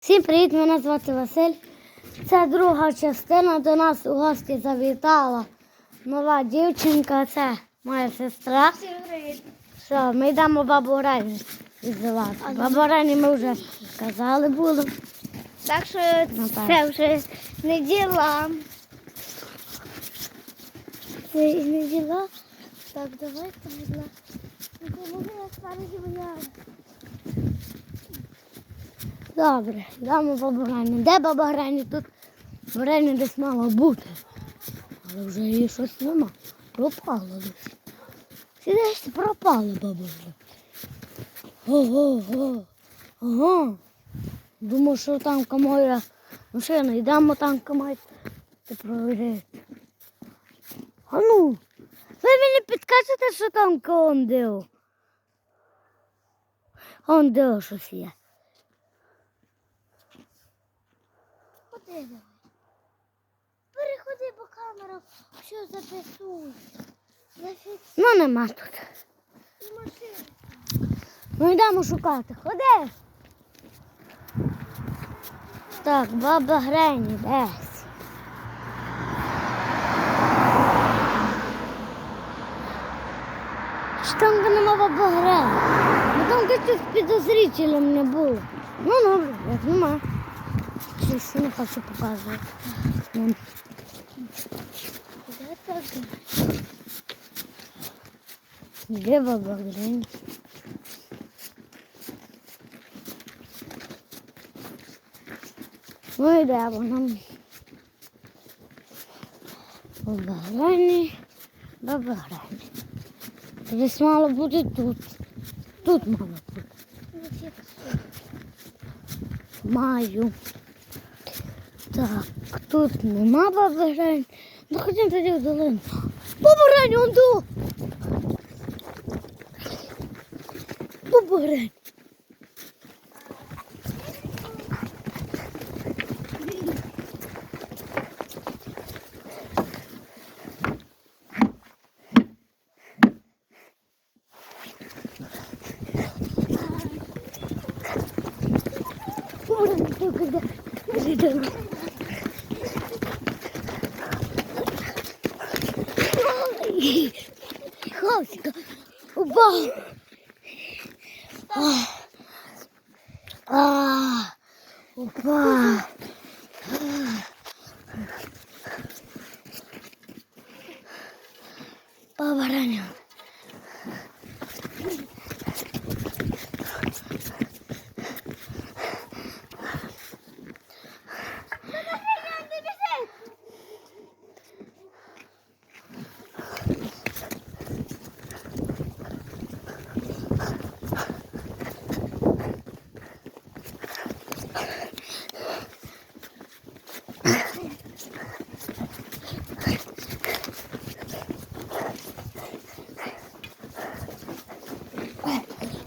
Всім привіт, мене звати Василь. Це друга частина. До нас у гості завітала нова дівчинка. Це моя сестра. Всім привіт. Що, ми йдемо бабу Рені відзивати. Бабу Рені ми вже казали було. Так що Ну, так. це вже не діла. Це і не діла. Так, давайте, будь ласка. Добре, йдемо бабу Рені. Де баба Рені? Тут Рені десь мала бути. Але вже її щось нема. Пропало десь. Всі десь пропала баба Рені. Ого-го. Ага. Думав, що там моя машина. Йдемо там камать. Ти провіряєш. А ну, ви мені підкажете, що там кондио? Кондио щось є. Давай. Переходи, бо камера що записує. Ну нема тут. Ну йдемо шукати. Ходи. Так, баба Грені десь. Там нема баба Грені? Бо там якось підозрителем не було. Ну добре, як нема. Щось не хочу показувати. Ну, Де так? Де баба Грені? Ну йдемо нам. Баба Грені, баба Грені. Десь мало бути тут. Тут мало бути. Зафіксуй. Маю. Так, тут нема баби. Ну ходімо тоді в долину. Баба Грені, он тут. Баба Грені. Баба Грені, ти куди? Куди йдемо? Ой, Хавсика, упав. А, а, упав. Баба ранена.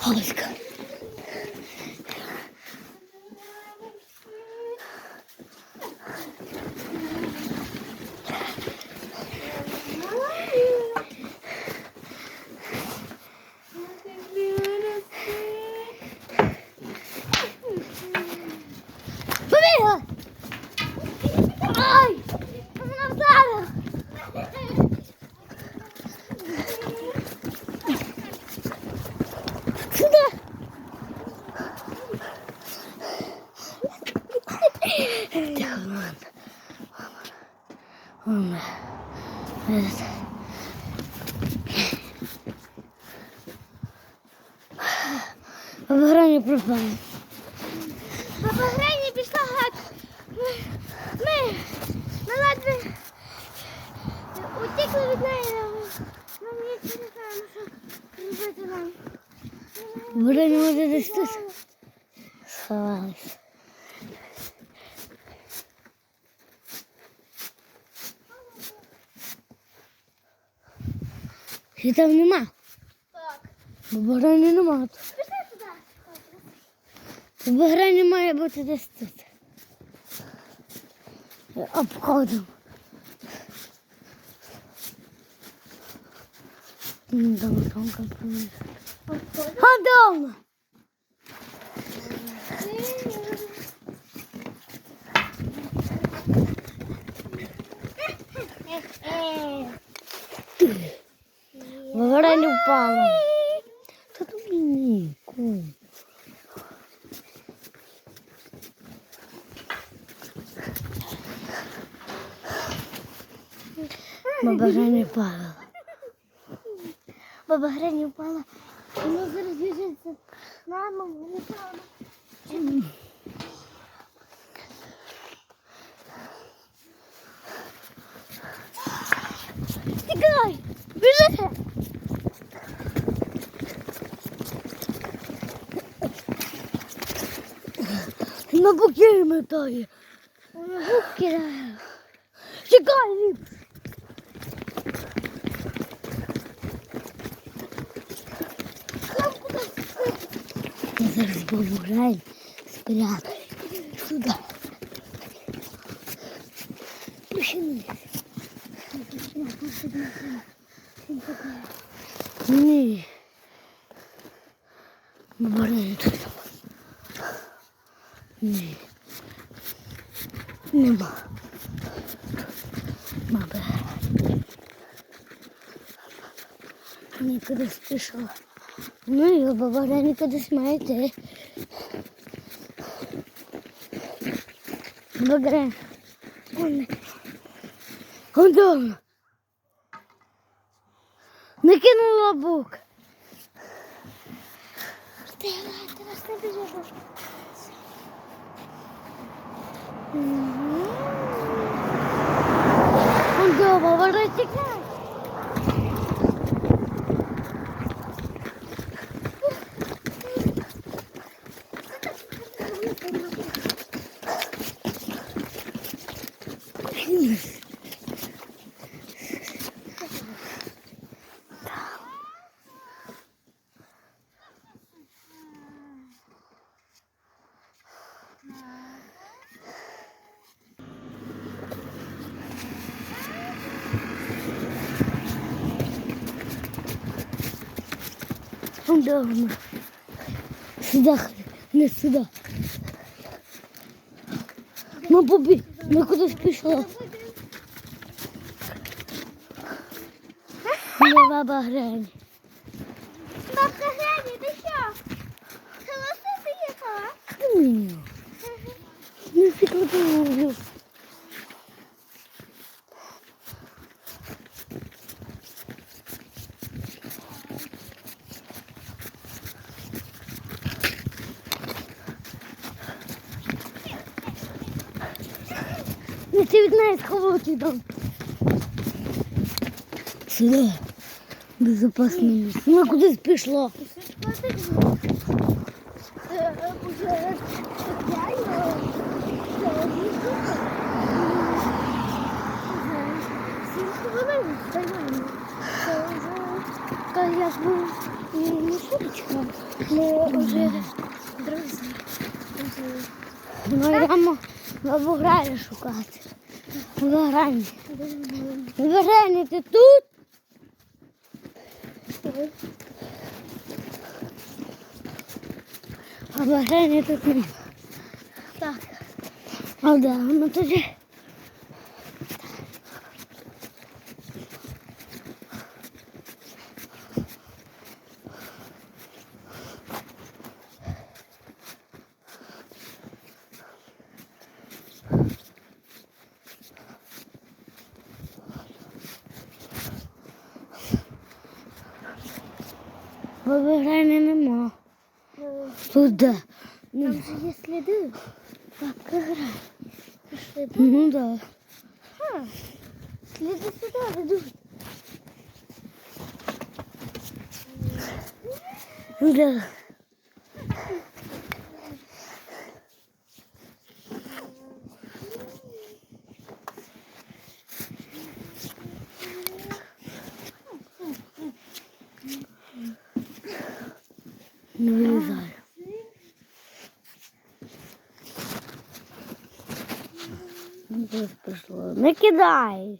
Хавсика. Побігла! Ай! Вона вдарила! Сюди! Тихо, ладно. Ладно. Этот. Обграння пропала. Баба Грені пішла гад. Ми, ми, ледве утікли від неї. Нам ніч не знаємо, що робити нам. Обграння може десь тут. Сховалась. І там нема. Так. Бо грані нема. Пішли туди. Бо грані має бути десь тут. Обходимо. Дома, там, дома. А дома. Впала. Та тут ні, кум. Баба Женя впала. Баба Грені впала. Вона зараз біжиться. Мама, не впала. Тікай! Біжи! На боки метає. Вона губ кидає. Чекай, Ліп. Я зараз бабу граю, спрятаю. Сюди. Пішли. Ні. Бабарин тут. Ні. Нема. Баба. Ні, кудись пішла. Ну і баба Грані кудись має йти. Вон. Гондон. Не кинула бук. Давай, давай, не біжи. Гондон, баба Грані тікай. Гондон. Сюди, ходи, не сюди. Ну, побіг, ми кудись пішла. Не баба Грані. Бабка Грені, ти що? Голоси приїхала? Ні. Не підготовлю. Ти від неї сховати там. Сюди. Безопасне місце. Вона кудись пішла. Та як би і не шуточка. Ми вже друзі. Ми йдемо бабу Грані шукати. Баба Грані, ти тут? А Грані тут немає. Так. А де вона тоді? Баби виграння нема. Тут де? Там же є сліди. Так, грає. Пішли. Ну да. Ха. Сліди сюди ведуть. Да. Не вилізаю. Ну, тут пішло. Не кидай.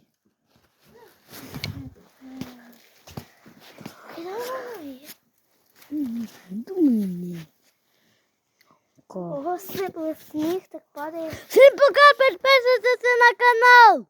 Давай. Думай ні. Ого, сипле сніг, так падає. Всім пока, підписуйтесь на канал.